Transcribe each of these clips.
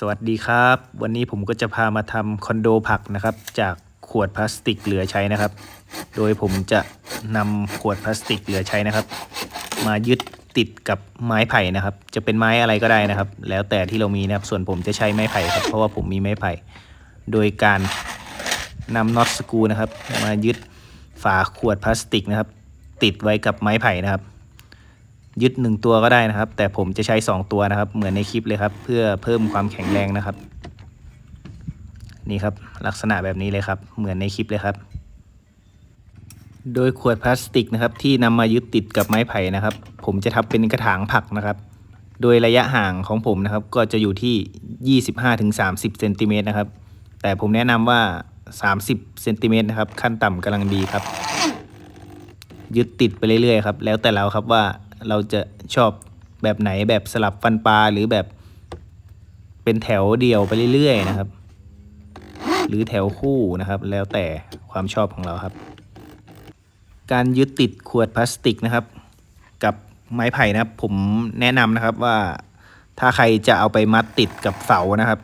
สวัสดีครับ วันนี้ผมก็จะพามาทำคอนโดผักนะครับ จากขวดพลาสติกเหลือใช้นะครับ โดยผมจะนำขวดพลาสติกเหลือใช้นะครับ มายึดติดกับไม้ไผ่นะครับ จะเป็นไม้อะไรก็ได้นะครับ แล้วแต่ที่เรามีนะครับ ส่วนผมจะใช้ไม้ไผ่ครับ เพราะว่าผมมีไม้ไผ่ โดยการนำน็อตสกรูนะครับ มายึดฝาขวดพลาสติกนะครับ ติดไว้กับไม้ไผ่นะครับ ยึดหนึ่งตัวก็ได้นะครับ แต่ผมจะใช้ 2 ตัวนะครับ เหมือนในคลิปเลยครับ เพื่อเพิ่มความแข็งแรงนะครับ นี่ครับลักษณะแบบนี้เลยครับ เหมือนในคลิปเลยครับ โดยขวดพลาสติกนะครับ ที่นำมายึดติดกับไม้ไผ่นะครับ ผมจะทำเป็นกระถางผักนะครับ โดยระยะห่างของผมนะครับ ก็จะอยู่ที่ 25-30เซนติเมตรนะครับ แต่ผมแนะนำว่า 30เซนติเมตรนะครับ ขั้นต่ำกำลังดีครับยึดติดไปเรื่อยๆครับ แล้วแต่เราครับว่า เราจะชอบแบบไหนแบบสลับฟันปลาหรือแบบเป็นแถวเดี่ยวไปเรื่อยๆนะครับ หรือแถวคู่นะครับ แล้วแต่ความชอบของเราครับ การยึดติดขวดพลาสติกนะครับ กับไม้ไผ่นะครับ ผมแนะนำนะครับว่าถ้าใครจะเอาไปมัดติดกับเสานะครับ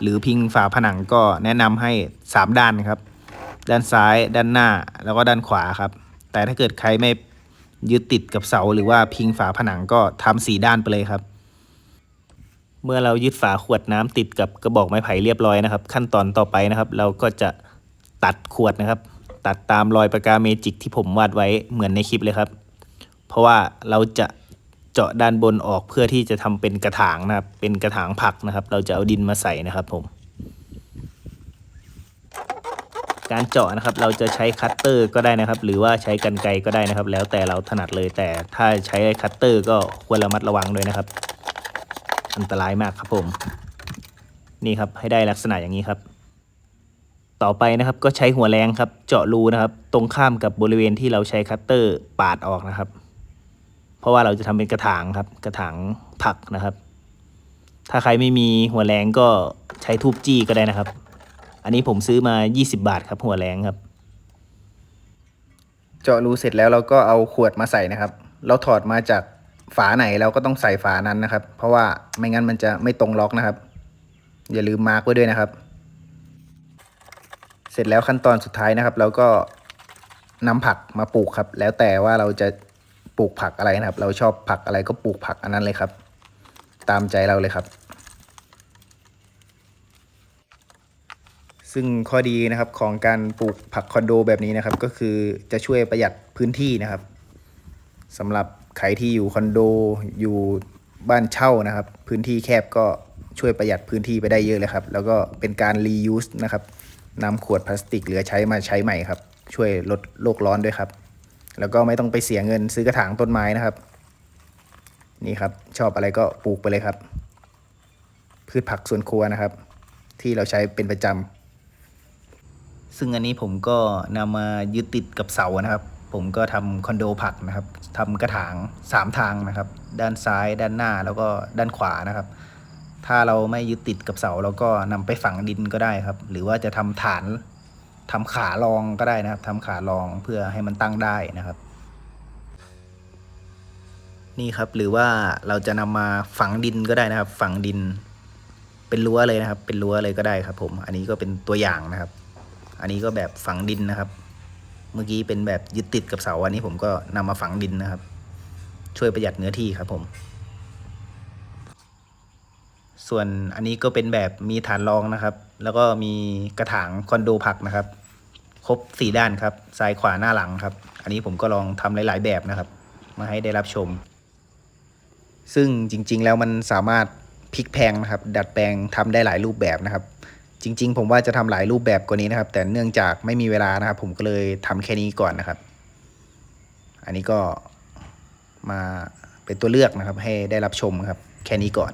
หรือพิงฝาผนังก็แนะนำให้สามด้านครับ ด้านซ้ายด้านหน้าแล้วก็ด้านขวาครับ แต่ถ้าเกิดใครไม่ ยึดติดกับเสาหรือว่าพิงฝาผนังก็ทำสีด้านไปเลยครับ เมื่อเรายึดฝาขวดน้ำติดกับกระบอกไม้ไผ่เรียบร้อยนะครับ ขั้นตอนต่อไปนะครับ เราก็จะตัดขวดนะครับ ตัดตามรอยปากกาเมจิกที่ผมวาดไว้เหมือนในคลิปเลยครับ เพราะว่าเราจะเจาะด้านบนออกเพื่อที่จะทำเป็นกระถางนะครับ เป็นกระถางผักนะครับ เราจะเอาดินมาใส่นะครับผม การเจาะนะครับ เราจะใช้คัตเตอร์ก็ได้นะครับ หรือว่าใช้กรรไกรก็ได้นะครับ แล้วแต่เราถนัดเลยแต่ถ้าใช้คัตเตอร์ก็ควรระมัดระวังด้วยนะครับ อันตรายมากครับผม นี่ครับให้ได้ลักษณะอย่างนี้ครับ ต่อไปนะครับก็ใช้หัวแรงครับ เจาะรูนะครับ ตรงข้ามกับบริเวณที่เราใช้คัตเตอร์ปาดออกนะครับ เพราะว่าเราจะทำเป็นกระถางครับ กระถางผักนะครับ ถ้าใครไม่มีหัวแรงก็ใช้ทูบจี้ก็ได้นะครับ อันนี้ผมซื้อมา 20 บาทครับ หัวแรงครับ เจาะรูเสร็จแล้วเราก็เอาขวดมาใส่นะครับ เราถอดมาจากฝาไหนเราก็ต้องใส่ฝานั้นนะครับ เพราะว่าไม่งั้นมันจะไม่ตรงล็อกนะครับ อย่าลืมมาร์กไว้ด้วยนะครับ เสร็จแล้วขั้นตอนสุดท้ายนะครับ เราก็นำผักมาปลูกครับ แล้วแต่ว่าเราจะปลูกผักอะไรนะครับ เราชอบผักอะไรก็ปลูกผักอันนั้นเลยครับ ตามใจเราเลยครับ ซึ่งข้อดีนะครับของการปลูกผักคอนโดแบบนี้นะครับ ก็คือจะช่วยประหยัดพื้นที่นะครับสำหรับใครที่อยู่คอนโดอยู่บ้านเช่านะครับ พื้นที่แคบก็ช่วยประหยัดพื้นที่ไปได้เยอะเลยครับ แล้วก็เป็นการ reuse นะครับนำขวดพลาสติกเหลือใช้มาใช้ใหม่ครับ ช่วยลดโลกร้อนด้วยครับ แล้วก็ไม่ต้องไปเสียเงินซื้อกระถางต้นไม้นะครับ นี่ครับ ชอบอะไรก็ปลูกไปเลยครับ พืชผักสวนครัวนะครับ ที่เราใช้เป็นประจำ ซึ่งอันนี้ผมก็นำมายึดติดกับเสานะครับ ผมก็ทำคอนโดผักนะครับทำกระถางสามทางนะครับ ด้านซ้ายด้านหน้าแล้วก็ด้านขวานะครับ ถ้าเราไม่ยึดติดกับเสาเราก็นำไปฝังดินก็ได้ครับ หรือว่าจะทำฐานทำขารองก็ได้นะครับทำขารองเพื่อให้มันตั้งได้นะครับ นี่ครับหรือว่าเราจะนำมาฝังดินก็ได้นะครับ ฝังดิน เป็นรั้วเลยนะครับ เป็นรั้วเลยก็ได้ครับ ผม อันนี้ก็เป็นตัวอย่างนะครับ อันนี้ก็แบบฝังดินนะครับ เมื่อกี้เป็นแบบยึดติดกับเสาอันนี้ผมก็นำมาฝังดินนะครับ ช่วยประหยัดเนื้อที่ครับผม ส่วนอันนี้ก็เป็นแบบมีฐานรองนะครับ แล้วก็มีกระถางคอนโดผักนะครับ ครบสี่ด้านครับซ้ายขวาหน้าหลังครับ อันนี้ผมก็ลองทำหลาย ๆ แบบนะครับ มาให้ได้รับชม ซึ่งจริง ๆ แล้วมันสามารถพลิกแพงนะครับ ดัดแปลงทำได้หลายรูปแบบนะครับ จริง ๆ ผมว่าจะทำหลายรูปแบบกว่านี้นะครับ แต่เนื่องจากไม่มีเวลานะครับ ผมก็เลยทำแค่นี้ก่อนนะครับ อันนี้ก็มาเป็นตัวเลือกนะครับ ให้ได้รับชมครับ แค่นี้ก่อน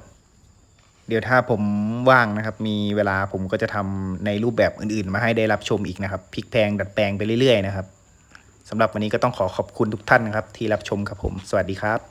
เดี๋ยวถ้าผมว่างนะครับ มีเวลาผมก็จะทำในรูปแบบอื่น ๆ มาให้ได้รับชมอีกนะครับพลิกแพงดัดแปลงไปเรื่อยๆนะครับสำหรับวันนี้ก็ต้องขอขอบคุณทุกท่านนะครับ ที่รับชมครับผม สวัสดีครับ